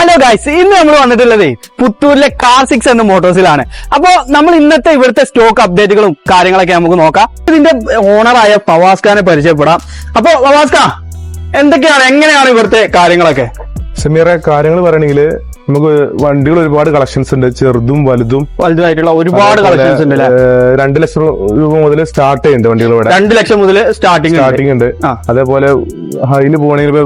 Hello guys ഇന്ന് നമ്മൾ വന്നിട്ടുള്ളത് പുത്തൂരിലെ കാർ സിക്സ് എന്ന മോട്ടോഴ്സിലാണ് അപ്പോ നമ്മൾ ഇന്നത്തെ ഇവിടുത്തെ സ്റ്റോക്ക് അപ്ഡേറ്റുകളും കാര്യങ്ങളൊക്കെ നമുക്ക് നോക്കാം. ഇതിന്റെ ഓണറായ പവാസ്കാനെ പരിചയപ്പെടാം. അപ്പോ പവാസ്ക എന്തൊക്കെയാണ് എങ്ങനെയാണ് ഇവിടുത്തെ കാര്യങ്ങളൊക്കെ? സമീറെ കാര്യങ്ങൾ പറയണെങ്കിൽ നമുക്ക് വണ്ടികൾ ഒരുപാട് കളക്ഷൻസ് ഉണ്ട്. ചെറുതും വലുതും. വലുതായിട്ടുള്ള ഒരുപാട് കളക്ഷൻസ് ഉണ്ട് രണ്ട് ലക്ഷം രൂപ മുതൽ സ്റ്റാർട്ട് ചെയ്യുന്നുണ്ട് വണ്ടികൾ ഇവിടെ. രണ്ട് ലക്ഷം മുതൽ സ്റ്റാർട്ടിങ് സ്റ്റാർട്ടിംഗ് ഉണ്ട്. അതേപോലെ ഹൈയിൽ പോകണമെങ്കിൽ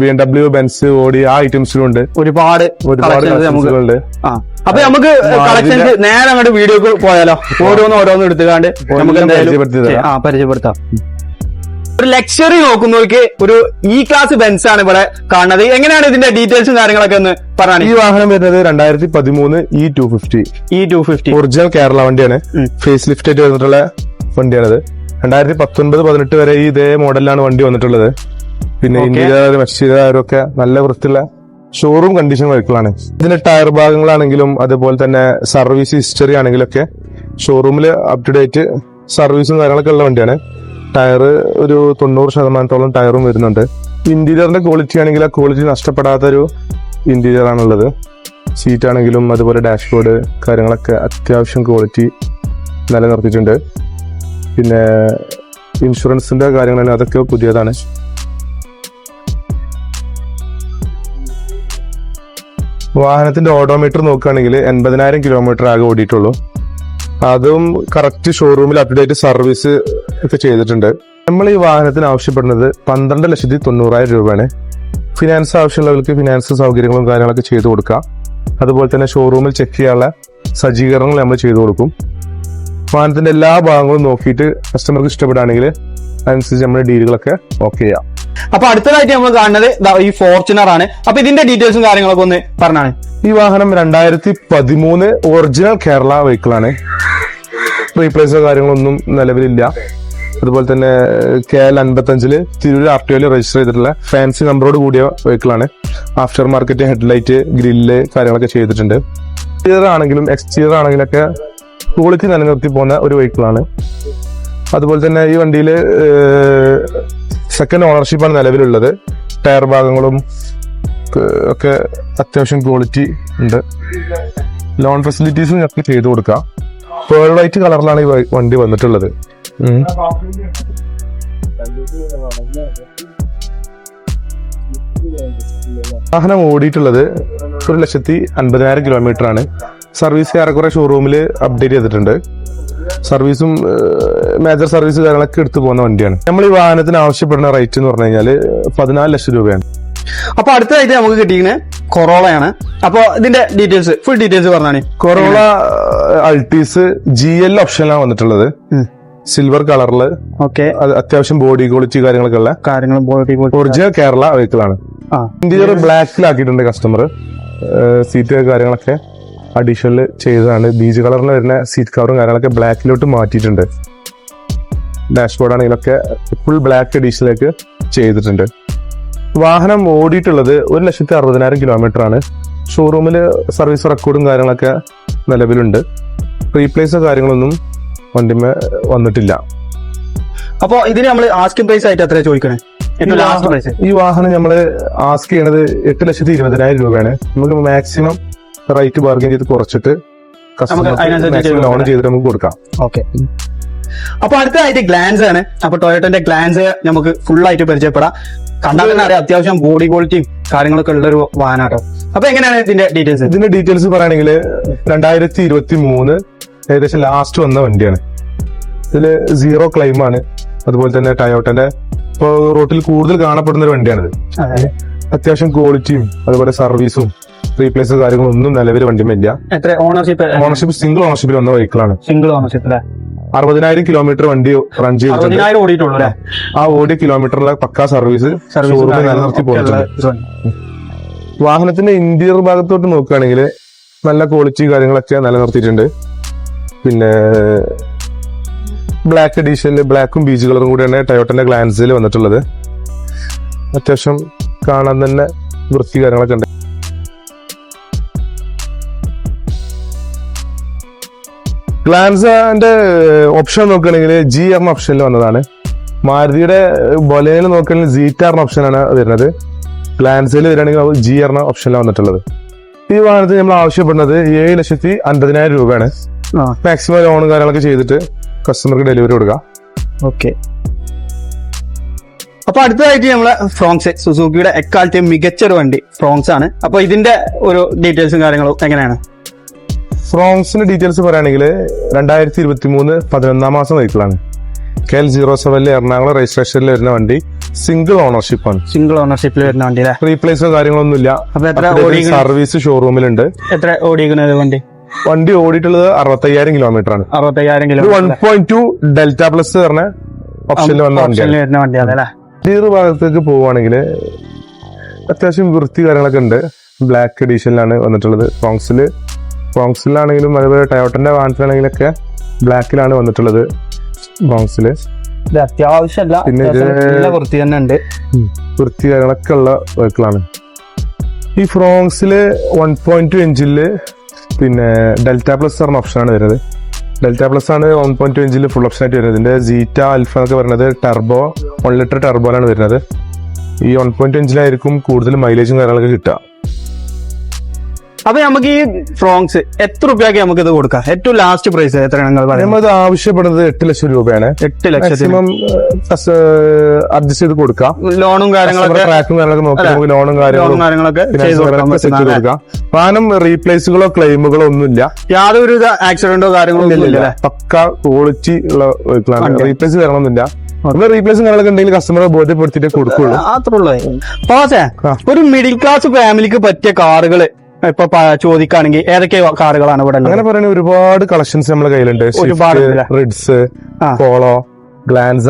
ബി എം ഡബ്ല്യു ബെൻസ് ഓടി ആ ഐറ്റംസിലും ഉണ്ട്. ഒരുപാട് ഒരുപാട് കളക്ഷൻസുകളുണ്ട് അപ്പൊ നമുക്ക് കളക്ഷൻസ് നേരെ അങ്ങോട്ട് വീഡിയോക്ക് പോയാലോ? ഓരോന്ന് ഓരോന്ന് എടുത്തുകാണ്ട് നമുക്ക് എന്തായാലും പരിചയപ്പെടുത്താം ഒരു ലക്ഷറി നോക്കുന്നവർക്ക് ഒരു ഇ ക്ലാസ് ബെൻസ് ആണ് ഇവിടെ കാണുന്നത്. എങ്ങനെയാണ് ഇതിന്റെ ഡീറ്റെയിൽസും കാര്യങ്ങളൊക്കെ ഒന്ന് ഈ വാഹനം വരുന്നത് രണ്ടായിരത്തി പതിമൂന്ന് E two fifty E two fifty original Kerala വണ്ടിയാണ്. ഫേസ് ലിഫ്റ്റ് ആയിട്ട് വന്നിട്ടുള്ള വണ്ടിയാണത്. രണ്ടായിരത്തി പത്തൊൻപത് പതിനെട്ട് വരെ ഈ ഇതേ മോഡലിലാണ് വണ്ടി വന്നിട്ടുള്ളത്. പിന്നെ. ഇന്ത്യയിലും മെക്സിക്കാരും ഒക്കെ നല്ല വൃത്തിയുള്ള ഷോറൂം കണ്ടീഷൻ വെഹിക്കിളാണ് ഇതിന്റെ ടയർ ഭാഗങ്ങളാണെങ്കിലും അതുപോലെ തന്നെ സർവീസ് ഹിസ്റ്ററി ആണെങ്കിലും ഒക്കെ ഷോറൂമിൽ അപ് ടു ഡേറ്റ് സർവീസും കാര്യങ്ങളൊക്കെ ഉള്ള വണ്ടിയാണ്. ടയർ ഒരു തൊണ്ണൂറ് ശതമാനത്തോളം ടയറും വരുന്നുണ്ട്. ഇന്റീരിയറിന്റെ ക്വാളിറ്റി ആണെങ്കിൽ ആ ക്വാളിറ്റി നഷ്ടപ്പെടാത്തൊരു ഇന്റീരിയർ ആണുള്ളത്. സീറ്റ് ആണെങ്കിലും അതുപോലെ ഡാഷ്ബോർഡ് കാര്യങ്ങളൊക്കെ അത്യാവശ്യം ക്വാളിറ്റി നിലനിർത്തിയിട്ടുണ്ട് പിന്നെ ഇൻഷുറൻസിന്റെ കാര്യങ്ങളെല്ലാം അതൊക്കെ പുതിയതാണ്. വാഹനത്തിന്റെ ഓഡോമീറ്റർ നോക്കുകയാണെങ്കിൽ എൺപതിനായിരം കിലോമീറ്റർ ആകെ ഓടിയിട്ടുള്ളൂ. അതും കറക്റ്റ് ഷോറൂമിൽ അപ്ഡേറ്റ് സർവീസ് ഒക്കെ ചെയ്തിട്ടുണ്ട്. നമ്മൾ ഈ വാഹനത്തിന് ആവശ്യപ്പെടുന്നത് പന്ത്രണ്ട് ലക്ഷത്തി തൊണ്ണൂറായിരം രൂപയാണ്. ഫിനാൻസ് ആവശ്യമുള്ളവർക്ക് ഫിനാൻസ് സൗകര്യങ്ങളും കാര്യങ്ങളൊക്കെ ചെയ്തു കൊടുക്കാം അതുപോലെ തന്നെ ഷോറൂമിൽ ചെക്ക് ചെയ്യാനുള്ള സജ്ജീകരണങ്ങൾ നമ്മൾ ചെയ്തു കൊടുക്കും. വാഹനത്തിന്റെ എല്ലാ ഭാഗങ്ങളും നോക്കിയിട്ട് കസ്റ്റമർക്ക് ഇഷ്ടപ്പെടുകയാണെങ്കിൽ അതനുസരിച്ച് നമ്മുടെ ഡീലുകളൊക്കെ ഓക്കെ ചെയ്യാം. അപ്പൊ അടുത്തതായിട്ട് നമ്മൾ കാണുന്നത് ഈ ഫോർച്യൂണർ ആണ്. അപ്പൊ ഇതിന്റെ ഡീറ്റെയിൽസും കാര്യങ്ങളൊക്കെ ഒന്ന് പറഞ്ഞാണ്. ഈ വാഹനം രണ്ടായിരത്തി പതിമൂന്ന് ഒറിജിനൽ കേരള വെഹിക്കിൾ ആണ്. റീപ്ലേസോ കാര്യങ്ങളൊന്നും നിലവിലില്ല. അതുപോലെ തന്നെ കെ എൽ അൻപത്തഞ്ചിൽ തിരൂർ ആർ ടി ഒയിൽ രജിസ്റ്റർ ചെയ്തിട്ടുള്ള ഫാൻസി നമ്പറോട് കൂടിയ വെഹിക്കിളാണ് ആഫ്റ്റർ മാർക്കറ്റ് ഹെഡ്ലൈറ്റ് ഗ്രില്ല് കാര്യങ്ങളൊക്കെ ചെയ്തിട്ടുണ്ട്. ഇന്റീരിയർ ആണെങ്കിലും എക്സ്റ്റീരിയർ ആണെങ്കിലും ഒക്കെ ക്വാളിറ്റി നിലനിർത്തി പോകുന്ന ഒരു വെഹിക്കിളാണ് അതുപോലെ തന്നെ ഈ വണ്ടിയിൽ സെക്കൻഡ് ഓണർഷിപ്പാണ് നിലവിലുള്ളത്. ടയർ ഭാഗങ്ങളും ഒക്കെ അത്യാവശ്യം ക്വാളിറ്റി ഉണ്ട്. ലോൺ ഫെസിലിറ്റീസും ഞങ്ങൾക്ക് ചെയ്തു കൊടുക്കാം. പേൾ വൈറ്റ് കളറിലാണ് ഈ വണ്ടി വന്നിട്ടുള്ളത്. വാഹനം ഓടിയിട്ടുള്ളത് ഒരു ലക്ഷത്തി അൻപതിനായിരം കിലോമീറ്റർ ആണ്. സർവീസ് ഏറെക്കുറെ ഷോറൂമിൽ അപ്ഡേറ്റ് ചെയ്തിട്ടുണ്ട്. സർവീസും മേജർ സർവീസ് കാര്യങ്ങളൊക്കെ എടുത്തു പോകുന്ന വണ്ടിയാണ്. നമ്മൾ ഈ വാഹനത്തിന് ആവശ്യപ്പെടുന്ന റേറ്റ് എന്ന് പറഞ്ഞു കഴിഞ്ഞാൽ പതിനാല് ലക്ഷം രൂപയാണ്. അപ്പൊ അടുത്തതായിട്ട് നമുക്ക് കിട്ടിയിരിക്കുന്നത് കൊറോളയാണ് അപ്പൊ ഇതിന്റെ ഡീറ്റെയിൽസ് ഫുൾ ഡീറ്റെയിൽസ് പറഞ്ഞാണ് കൊറോള അൾട്ടീസ് ജി എൽ ഓപ്ഷനിലാണ് വന്നിട്ടുള്ളത്. സിൽവർ കളറിൽ ഓക്കെ അത്യാവശ്യം ബോഡി ക്വാളിറ്റി കാര്യങ്ങളൊക്കെ ഉള്ള കാര്യങ്ങളും ബോഡി ഒറിജിനൽ കേരള വെഹിക്കിൾ ആണ്. ഇന്ത്യ ഇന്റീരിയർ ബ്ലാക്കിലാക്കിയിട്ടുണ്ട് കസ്റ്റമർ സീറ്റ് കാര്യങ്ങളൊക്കെ അഡീഷണൽ ചെയ്തതാണ്. ബീച്ച് കളറിൽ വരുന്ന സീറ്റ് കവറും കാര്യങ്ങളൊക്കെ ബ്ലാക്കിലോട്ട് മാറ്റിയിട്ടുണ്ട്. ഡാഷ്ബോർഡ് ആണെങ്കിലൊക്കെ ഫുൾ ബ്ലാക്ക് എഡീഷനിലേക്ക് ചെയ്തിട്ടുണ്ട്. വാഹനം ഓടിയിട്ടുള്ളത് ഒരു ലക്ഷത്തി അറുപതിനായിരം കിലോമീറ്റർ ആണ്. ഷോറൂമിൽ സർവീസ് റെക്കോർഡും കാര്യങ്ങളൊക്കെ നിലവിലുണ്ട്. റീപ്ലേസോ കാര്യങ്ങളൊന്നും വണ്ടിമേ വന്നിട്ടില്ല. അപ്പൊ ഇതിന് നമ്മൾ ആസ്കിംഗ് പ്രൈസ് ആയിട്ട് എത്ര ചോദിക്കണേ? ഈ വാഹനം നമ്മൾ ആസ്ക് ചെയ്യണത് എട്ട് ലക്ഷത്തി ഇരുപതിനായിരം രൂപയാണ്. നമുക്ക് മാക്സിമം റേറ്റ് ബാർഗൻ ചെയ്ത് കുറച്ചിട്ട് ലോൺ ചെയ്തിട്ട് നമുക്ക് കൊടുക്കാം. ഓക്കെ അപ്പൊ അടുത്തതായിട്ട് ഗ്ലാൻസ് ആണ്. അപ്പൊ ടൊയോട്ടന്റെ ഗ്ലാൻസ് നമുക്ക് ഫുൾ ആയിട്ട് പരിചയപ്പെടാം. കണ്ടാൽ തന്നെ അറിയാം അത്യാവശ്യം ബോഡി ക്വാളിറ്റിയും കാര്യങ്ങളൊക്കെ ഉള്ള ഒരു വാഹനമാട്ടോ അപ്പൊ എങ്ങനെയാണ് ഇതിന്റെ ഡീറ്റെയിൽസ് ഇതിന്റെ ഡീറ്റെയിൽസ് പറയുകയാണെങ്കിൽ രണ്ടായിരത്തി ഇരുപത്തി മൂന്ന് ഏകദേശം ലാസ്റ്റ് വന്ന വണ്ടിയാണ്. ഇതിൽ സീറോ ക്ലൈമാണ് അതുപോലെ തന്നെ ടയോട്ടന്റെ ഇപ്പോൾ റോട്ടിൽ കൂടുതൽ കാണപ്പെടുന്ന ഒരു വണ്ടിയാണിത്. അത്യാവശ്യം ക്വാളിറ്റിയും അതുപോലെ സർവീസും റീപ്ലേസ് കാര്യങ്ങളൊന്നും നിലവിൽ വണ്ടിമില്ല ഓണർഷിപ്പ് ഓണർഷിപ്പ് സിംഗിൾ ഓണർഷിപ്പിൽ വന്ന വെഹിക്കിളാണ് സിംഗിൾ ഓണർഷിപ്പ് അല്ലേ അറുപതിനായിരം കിലോമീറ്റർ വണ്ടി റൺ ചെയ്തിട്ടുണ്ട്. ആ ഓടിയ കിലോമീറ്ററിലെ പക്കാ സർവീസ് ഷോറൂമിൽ നിലനിർത്തി പോകുന്നുണ്ട് വാഹനത്തിന്റെ ഇന്റീരിയർ ഭാഗത്തോട്ട് നോക്കുകയാണെങ്കിൽ നല്ല ക്വാളിറ്റി കാര്യങ്ങളൊക്കെ നിലനിർത്തിയിട്ടുണ്ട്. പിന്നെ ബ്ലാക്ക് എഡീഷനിൽ ബ്ലാക്കും ബീച്ച് കളറും കൂടിയാണ് ടയോട്ടന്റെ ഗ്ലാൻസിൽ വന്നിട്ടുള്ളത്. അത്യാവശ്യം കാണാൻ തന്നെ വൃത്തി കാര്യങ്ങളൊക്കെ ഉണ്ട്. ഗ്ലാൻസിന്റെ ഓപ്ഷൻ നോക്കുകയാണെങ്കിൽ ജി എം ഓപ്ഷനിൽ വന്നതാണ്. മാരുതിയുടെ ബൊലേനിൽ നോക്കുകയാണെങ്കിൽ എന്ന ഓപ്ഷനാണ് വരുന്നത്. ഗ്ലാൻസിൽ വരികയാണെങ്കിൽ ജി എന്ന ഓപ്ഷനിലാണ് വന്നിട്ടുള്ളത്. ഈ വാഹനത്തിന് നമ്മൾ ആവശ്യപ്പെടുന്നത് ഏഴ് ലക്ഷത്തി അൻപതിനായിരം രൂപയാണ്. മാക്സിമം ലോണും കാര്യങ്ങളൊക്കെ ചെയ്തിട്ട് കസ്റ്റമർക്ക് ഡെലിവറി കൊടുക്കുക ഓക്കെ അപ്പൊ അടുത്തതായിട്ട് നമ്മളെ ഫ്രോങ്സ് സുസുക്കിയുടെ എക്കാലത്തെയും മികച്ച ഒരു വണ്ടി ഫ്രോങ്സ് ആണ്. അപ്പൊ ഇതിന്റെ ഒരു ഡീറ്റെയിൽസും കാര്യങ്ങളും എങ്ങനെയാണ്? ഫ്രോങ്സിന്റെ ഡീറ്റെയിൽസ് പറയുകയാണെങ്കിൽ രണ്ടായിരത്തി ഇരുപത്തി മൂന്ന് പതിനൊന്നാം മാസം വെഹിക്കിളാണ് കെ എൽ സീറോ സെവനിലെ എറണാകുളം രജിസ്ട്രേഷനിൽ വരുന്ന വണ്ടി സിംഗിൾ ഓണർഷിപ്പ് ആണ്. സിംഗിൾ ഓണർഷിപ്പിൽ വരുന്ന വണ്ടി റീപ്ലേസോ കാര്യങ്ങളൊന്നുമില്ല. ഇല്ല സർവീസ് ഷോറൂമിലുണ്ട് എത്ര ഓടിക്കുന്നത് വണ്ടി? വണ്ടി ഓടിയിട്ടുള്ളത് അറുപത്തയ്യായിരം കിലോമീറ്റർ ആണ്. അറുപത്തയ്യായിരം ഇത് kilo one point two delta plus പറഞ്ഞ ഓപ്ഷനിൽ വന്ന വണ്ടി വണ്ടിയാണ്. ഇന്റീരിയർ ഭാഗത്തേക്ക് പോവുകയാണെങ്കിൽ അത്യാവശ്യം വൃത്തി കാര്യങ്ങളൊക്കെ ഉണ്ട്. ബ്ലാക്ക് എഡീഷനിലാണ് വന്നിട്ടുള്ളത്. ഫ്രോങ്സിൽ ഫ്രോങ്സിലാണെങ്കിലും അതേപോലെ ടയോട്ടന്റെ വാഹനത്തിലാണെങ്കിലൊക്കെ ബ്ലാക്കിലാണ് വന്നിട്ടുള്ളത് ഫ്രോങ്സിൽ ഇത് അത്യാവശ്യമല്ല പിന്നെ വൃത്തി തന്നെ ഉണ്ട്. വൃത്തി കാര്യങ്ങളൊക്കെ ഉള്ള വെഹിക്കിളാണ് ഈ ഫ്രോങ്സിൽ വൺ പോയിന്റ് ടു എഞ്ചിൽ പിന്നെ ഡെൽറ്റ പ്ലസ് പറഞ്ഞ ഓപ്ഷനാണ് വരുന്നത്. ഡെൽറ്റ പ്ലസ് ആണ് വൺ പോയിന്റ് ടു ഇഞ്ചിൽ ഫുൾ ഓപ്ഷൻ ആയിട്ട് വരുന്നത്. ഇതിന്റെ ജീറ്റ അൽഫ എന്നൊക്കെ പറയുന്നത് ടർബോ വൺ ലിറ്റർ ടെർബോയിലാണ് വരുന്നത്. ഈ വൺ പോയിന്റ് എഞ്ചിലായിരിക്കും കൂടുതൽ മൈലേജും കാര്യങ്ങളൊക്കെ കിട്ടുക. അപ്പൊ നമുക്ക് ഈ ഫ്രോങ്സ് എത്ര രൂപയ്ക്ക് നമുക്ക് ഇത് കൊടുക്കാം? ഏറ്റവും ലാസ്റ്റ് പ്രൈസ് എത്രയാണ് നമ്മത് ആവശ്യപ്പെടുന്നത് എട്ട് ലക്ഷം രൂപയാണ്. എട്ട് ലക്ഷം അഡ്ജസ്റ്റ് ചെയ്ത് കൊടുക്കാം. ലോണും കാര്യങ്ങളൊക്കെ ട്രാക്കും കാര്യങ്ങളൊക്കെ നോക്കി അല്ല. നമുക്ക് ലോണും ലോണും കാര്യങ്ങളും കാര്യങ്ങളൊക്കെ വാഹനം റീപ്ലേസുകളോ ക്ലെയിമുകളോ ഒന്നുമില്ല. യാതൊരു ആക്സിഡന്റോ കാര്യങ്ങളോ ഒന്നും ഇല്ല? പക്ക ക്വാളിറ്റി ഉള്ള വെഹിക്കിളാണ് റീപ്ലേസ് നമ്മൾ കാര്യങ്ങളൊക്കെ ഉണ്ടെങ്കിൽ കസ്റ്റമറെ ബോധ്യപ്പെടുത്തിയിട്ടേ കൊടുക്കുള്ളൂ. അത്രേ ഒരു മിഡിൽ ക്ലാസ് ഫാമിലിക്ക് പറ്റിയ കാറുകൾ ഇപ്പൊ ചോദിക്കുകയാണെങ്കിൽ ഏതൊക്കെ കാറുകളാണ് ഇവിടെ അങ്ങനെ പറയുന്ന ഒരുപാട് കളക്ഷൻസ് നമ്മുടെ കയ്യിലുണ്ട്. ഒരുപാട് റിഡ്സ്. പോളോ ഗ്ലാൻസ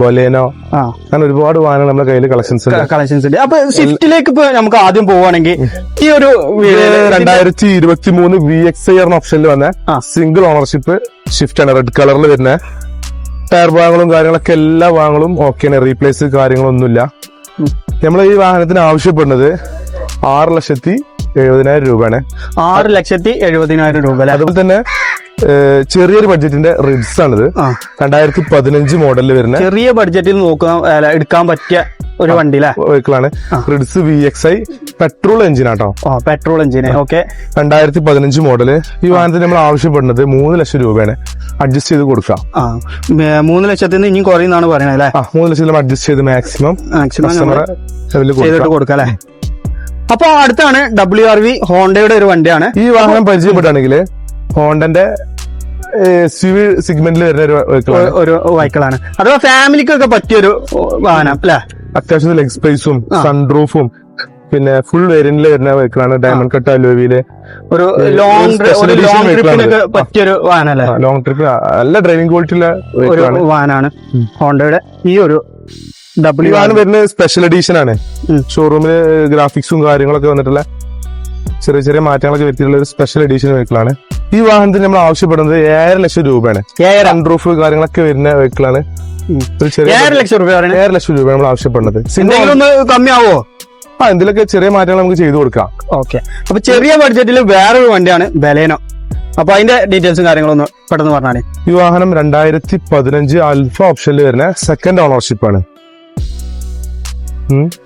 ബൊലേനോ അങ്ങനെ ഒരുപാട് വാഹനങ്ങൾ നമ്മുടെ കയ്യിൽ കളക്ഷൻസ് ഉണ്ട്. കളക്ഷൻസ് ഉണ്ട്. അപ്പൊ സ്വിഫ്റ്റിലേക്ക് ഇപ്പൊ നമുക്ക് ആദ്യം പോവുകയാണെങ്കിൽ ഈ ഒരു രണ്ടായിരത്തി ഇരുപത്തി മൂന്ന് വി എക്സ് ഐ എന്ന ഓപ്ഷനിൽ വന്ന സിംഗിൾ ഓണർഷിപ്പ് ഷിഫ്റ്റ് ആണ്. റെഡ് കളറിൽ വരുന്ന ടയർ ഭാഗങ്ങളും കാര്യങ്ങളൊക്കെ എല്ലാ ഭാഗങ്ങളും ഓക്കെയാണ് റീപ്ലേസ് കാര്യങ്ങളൊന്നുമില്ല. നമ്മൾ ഈ വാഹനത്തിന് ആവശ്യപ്പെടുന്നത് ആറ് ലക്ഷത്തി എഴുപതിനായിരം രൂപയാണ്. ആറ് ലക്ഷത്തി എഴുപതിനായിരം രൂപ അല്ലെ? അതുപോലെ തന്നെ ചെറിയൊരു ബഡ്ജറ്റിന്റെ റിഡ്സ് ആണിത്. രണ്ടായിരത്തി പതിനഞ്ച് മോഡലിൽ വരുന്ന ചെറിയ ബഡ്ജറ്റിൽ നോക്കാൻ എടുക്കാൻ പറ്റിയ ഒരു വണ്ടി വെഹിക്കിളാണ്. Ritz V X I petrol engine auto. Petrol engine okay രണ്ടായിരത്തി പതിനഞ്ച് മോഡൽ. ഈ വാഹനത്തിന് നമ്മൾ ആവശ്യപ്പെടുന്നത് മൂന്ന് ലക്ഷം രൂപയാണ്. അഡ്ജസ്റ്റ് ചെയ്ത് കൊടുക്കാം. മൂന്ന് ലക്ഷത്തിൽ നിന്ന് ഇനിയും കുറയുന്നാണ് പറയുന്നത് അല്ലേ? മൂന്ന് ലക്ഷം അഡ്ജസ്റ്റ് ചെയ്ത് മാക്സിമം മാക്സിമം കൊടുക്കാം. അല്ലേ? അപ്പൊ അടുത്താണ് ഡബ്ല്യു ആർ വി ഹോണ്ടയുടെ ഒരു വണ്ടിയാണ്. ഈ വാഹനം പരിചയപ്പെട്ടാണെങ്കിൽ ഹോണ്ടന്റെ സിവിൽ സെഗ്മെന്റിൽ വരുന്ന ഒരു ഒരു വൈക്കിളാണ് അഥവാ ഫാമിലിക്കൊക്കെ പറ്റിയൊരു വാഹനം അല്ലെ? അത്യാവശ്യം ലെഗ് സ്പേസും. സൺറൂഫും പിന്നെ ഫുൾ വേരിയന്റിൽ വരുന്ന വെഹിക്കിളാണ്. ഡയമണ്ട് കട്ട് അലോവിയിൽ ഒരു ഒരു ലോങ് ഒരു ലോങ് ട്രിപ്പിനൊക്കെ. പറ്റിയൊരു വാഹനം അല്ലേ? ലോങ് ട്രിപ്പ് നല്ല ഡ്രൈവിംഗ് ക്വാളിറ്റി ഉള്ള ഒരു ഹോണ്ടയുടെ ഈ ഒരു ഡബ്ല്യു ആണ്. വരുന്നത് സ്പെഷ്യൽ എഡീഷൻ ആണ്. ഷോറൂമിൽ ഗ്രാഫിക്സും കാര്യങ്ങളൊക്കെ വന്നിട്ടുള്ള ചെറിയ ചെറിയ മാറ്റങ്ങളൊക്കെ വരുത്തിയിട്ടുള്ള ഒരു സ്പെഷ്യൽ എഡീഷൻ വെഹിക്കിളാണ് ഈ വാഹനത്തിന് നമ്മൾ ആവശ്യപ്പെടുന്നത് ഏഴര ലക്ഷം രൂപയാണ്. സൺറൂഫ് കാര്യങ്ങളൊക്കെ വരുന്ന വെഹിക്കിളാണ് ഏഴര ലക്ഷം രൂപ ഏഴര ലക്ഷം രൂപയാണ് നമ്മൾ ആവശ്യപ്പെടുന്നത്. കമ്മിയാവോ? ആ എന്തിലൊക്കെ ചെറിയ മാറ്റങ്ങൾ നമുക്ക് ചെയ്തു കൊടുക്കാം. ഓക്കെ അപ്പൊ ചെറിയ ബഡ്ജറ്റിൽ വേറൊരു വണ്ടിയാണ് ബലേനോ. അപ്പൊ അതിന്റെ ഡീറ്റെയിൽസും കാര്യങ്ങളൊന്നും പെട്ടെന്ന് പറഞ്ഞാലേ. ഈ വാഹനം രണ്ടായിരത്തി പതിനഞ്ച് അൽഫ ഓപ്ഷനിൽ വരുന്ന സെക്കൻഡ് ഓണർഷിപ്പ് ആണ്.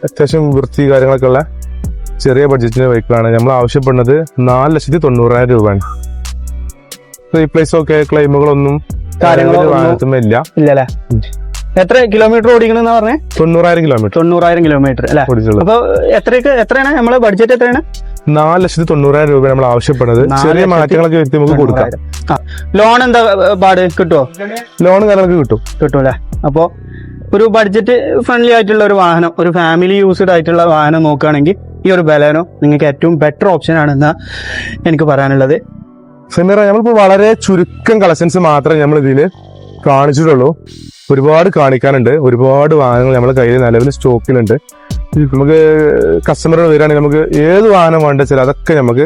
അത്യാവശ്യം വൃത്തി കാര്യങ്ങളൊക്കെ ഉള്ള ചെറിയ ബഡ്ജറ്റിന്റെ വെഹിക്കിളാണ് നമ്മൾ ആവശ്യപ്പെടുന്നത് നാല് ലക്ഷത്തി തൊണ്ണൂറായിരം രൂപയാണ്. റീപ്ലേസ് ഒക്കെ ക്ലെയിമുകളൊന്നും കാര്യങ്ങളോ ഇല്ല ഇല്ലല്ലേ? എത്ര കിലോമീറ്റർ ഓടിക്കണെന്ന് പറഞ്ഞേ? തൊണ്ണൂറായിരം കിലോമീറ്റർ തൊണ്ണൂറായിരം കിലോമീറ്റർ അല്ലെ? അപ്പൊ എത്രയൊക്കെ എത്രയാണ്? നമ്മളെ ബഡ്ജറ്റ് എത്രയാണ്? നാല് ലക്ഷത്തി തൊണ്ണൂറായിരം രൂപ നമ്മൾ ആവശ്യപ്പെടുന്നത്. ചെറിയ മാറ്റങ്ങളൊക്കെ വരുത്തി നമുക്ക് കൊടുക്കാം. ലോൺ എന്താ പാട്? കിട്ടുമോ ലോൺ കാര്യങ്ങളൊക്കെ കിട്ടും. കിട്ടും അല്ലേ അപ്പോ ഒരു ബഡ്ജറ്റ് ഫ്രണ്ട്ലി ആയിട്ടുള്ള ഒരു വാഹനം ഒരു ഫാമിലി യൂസ്ഡ് ആയിട്ടുള്ള വാഹനം നോക്കുകയാണെങ്കിൽ ഈ ഒരു ബലേനോ നിങ്ങൾക്ക് ഏറ്റവും ബെറ്റർ ഓപ്ഷൻ ആണെന്ന് എനിക്ക് പറയാനുള്ളത്. സെമീറ നമ്മളിപ്പോൾ വളരെ ചുരുക്കം കളക്ഷൻസ് മാത്രമേ നമ്മൾ ഇതിൽ കാണിച്ചിട്ടുള്ളൂ. ഒരുപാട് കാണിക്കാനുണ്ട്. ഒരുപാട് വാഹനങ്ങൾ നമ്മുടെ കയ്യിൽ നിലവിൽ സ്റ്റോക്കിലുണ്ട് നമുക്ക് കസ്റ്റമർ വരികയാണെങ്കിൽ നമുക്ക് ഏത് വാഹനം വേണ്ട വെച്ചാൽ അതൊക്കെ നമുക്ക്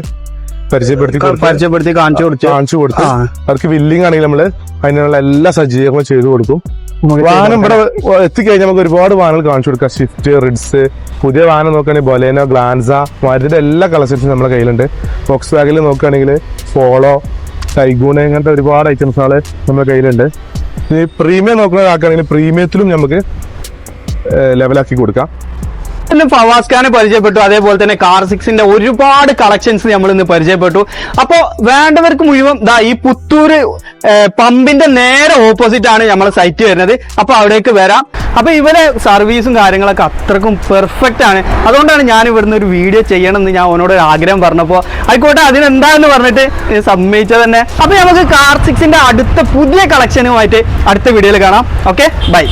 പരിചയപ്പെടുത്തി പരിചയപ്പെടുത്തി കാണിച്ചു കൊടുത്തു. കാണിച്ചു കൊടുത്തു അവർക്ക് വില്ലിംഗ് ആണെങ്കിൽ നമ്മൾ അതിനുള്ള എല്ലാ സജ്ജീകരണങ്ങളും ചെയ്തു കൊടുക്കും. വാഹനം ഇവിടെ എത്തിക്കഴിഞ്ഞാൽ നമുക്ക് ഒരുപാട് വാഹനങ്ങൾ കാണിച്ചു കൊടുക്കാം. സ്വിഫ്റ്റ് റിഡ്സ് പുതിയ വാഹനം നോക്കുകയാണെങ്കിൽ ബൊലേനോ ഗ്ലാൻസ മാരുതിയുടെ എല്ലാ കളക്ഷൻസും നമ്മുടെ കയ്യിലുണ്ട്. ബോക്സ് വാഗിൽ നോക്കുകയാണെങ്കിൽ പോളോ ടൈഗൂൺ അങ്ങനത്തെ ഒരുപാട് ഐറ്റംസ് ഐറ്റംസുകൾ നമ്മുടെ കയ്യിലുണ്ട്. ഇനി പ്രീമിയം നോക്കുന്ന ആൾക്കാണെങ്കിൽ പ്രീമിയത്തിലും നമുക്ക് ലെവലാക്കി കൊടുക്കാം. ഫവാസ് ഖാനെ പരിചയപ്പെട്ടു. അതേപോലെ തന്നെ കാർ സിക്സിന്റെ ഒരുപാട് കളക്ഷൻസ് നമ്മൾ ഇന്ന് പരിചയപ്പെട്ടു. അപ്പോ വേണ്ടവർക്ക് മുഴുവൻ ദാ ഈ പുത്തൂര് പമ്പിന്റെ നേരെ ഓപ്പോസിറ്റ് ആണ് നമ്മൾ സൈറ്റ് വരുന്നത്. അപ്പൊ അവിടേക്ക് വരാം. അപ്പൊ ഇവരെ സർവീസും കാര്യങ്ങളൊക്കെ അത്രക്കും പെർഫെക്റ്റ് ആണ്. അതുകൊണ്ടാണ് ഞാൻ ഇവിടുന്ന് ഒരു വീഡിയോ ചെയ്യണമെന്ന് ഞാൻ അവനോട് ഒരു ആഗ്രഹം പറഞ്ഞപ്പോ ആയിക്കോട്ടെ അതിനെന്താന്ന് പറഞ്ഞിട്ട് സമ്മതിച്ചത് തന്നെ. അപ്പൊ നമുക്ക് കാർ സിക്സിന്റെ അടുത്ത പുതിയ കളക്ഷനുമായിട്ട് അടുത്ത വീഡിയോയിൽ കാണാം. Okay bye